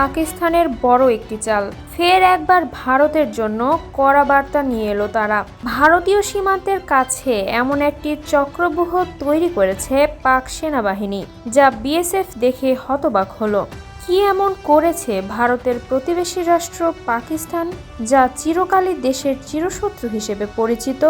পাকিস্তানের বড় একটি চাল। ফের একবার ভারতের জন্য কড়া বার্তা নিয়ে এলো তারা। ভারতীয় সীমান্তের কাছে এমন একটি চক্রব্যূহ তৈরি করেছে পাক সেনাবাহিনী, যা বিএসএফ দেখে হতবাক হলো। কি এমন করেছে ভারতের প্রতিবেশী রাষ্ট্র পাকিস্তান, যা চিরকালই দেশের চিরশত্রু হিসেবে পরিচিত?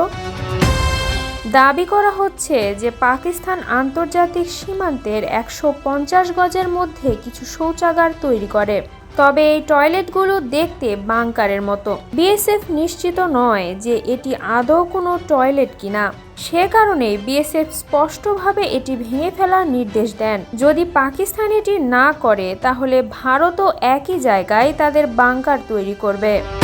দাবি করা হচ্ছে যে পাকিস্তান আন্তর্জাতিক সীমান্তের একশো পঞ্চাশ গজের মধ্যে কিছু শৌচাগার তৈরি করে। তবে এই টয়লেটগুলো দেখতে বাংকারের মতো। বিএসএফ নিশ্চিত নয় যে এটি আদৌ কোনো টয়লেট কিনা। সে কারণেই বিএসএফ স্পষ্টভাবে এটি ভেঙে ফেলার নির্দেশ দেন। যদি পাকিস্তান এটি না করে, তাহলে ভারতও একই জায়গায় তাদের বাংকার তৈরি করবে।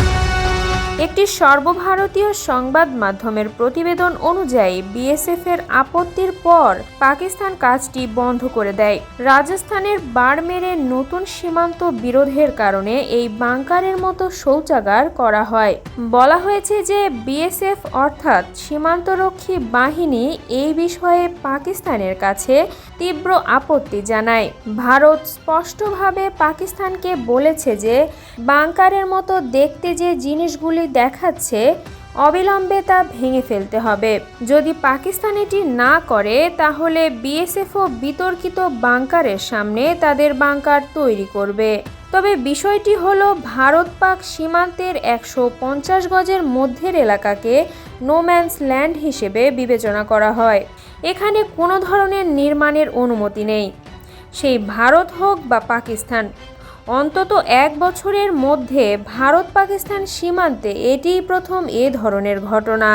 একটি সর্বভারতীয় সংবাদ মাধ্যমের প্রতিবেদন অনুযায়ী বিএসএফ এর আপত্তির পর পাকিস্তান কাজটি বন্ধ করে দেয়। রাজস্থানের বাড়মেরে নতুন সীমান্ত বিরোধের কারণে এই বাংকারের মতো শৌচাগার করা হয়। বলা হয়েছে যে, বিএসএফ অর্থাৎ সীমান্তরক্ষী বাহিনী এই বিষয়ে পাকিস্তানের কাছে তীব্র আপত্তি জানায়। ভারত স্পষ্টভাবে পাকিস্তানকে বলেছে যে, বাংকারের মতো দেখতে যে জিনিসগুলি দেখাচ্ছে, অবিলম্বে তা ভেঙে ফেলতে হবে। যদি পাকিস্তান এটি না করে, তাহলে বিএসএফও বিতর্কিত বাংকারের সামনে তাদের বাংকার তৈরি করবে। তবে বিষয়টি হল, ভারত পাক সীমান্তের একশো পঞ্চাশ গজের মধ্যের এলাকাকে নোম্যান্স ল্যান্ড হিসেবে বিবেচনা করা হয়। এখানে কোনো ধরনের নির্মাণের অনুমতি নেই। সেই ভারত হোক বা পাকিস্তান অন্তত এক বছরের মধ্যে ভারত পাকিস্তান সীমান্তে এটিই প্রথম এ ধরনের ঘটনা।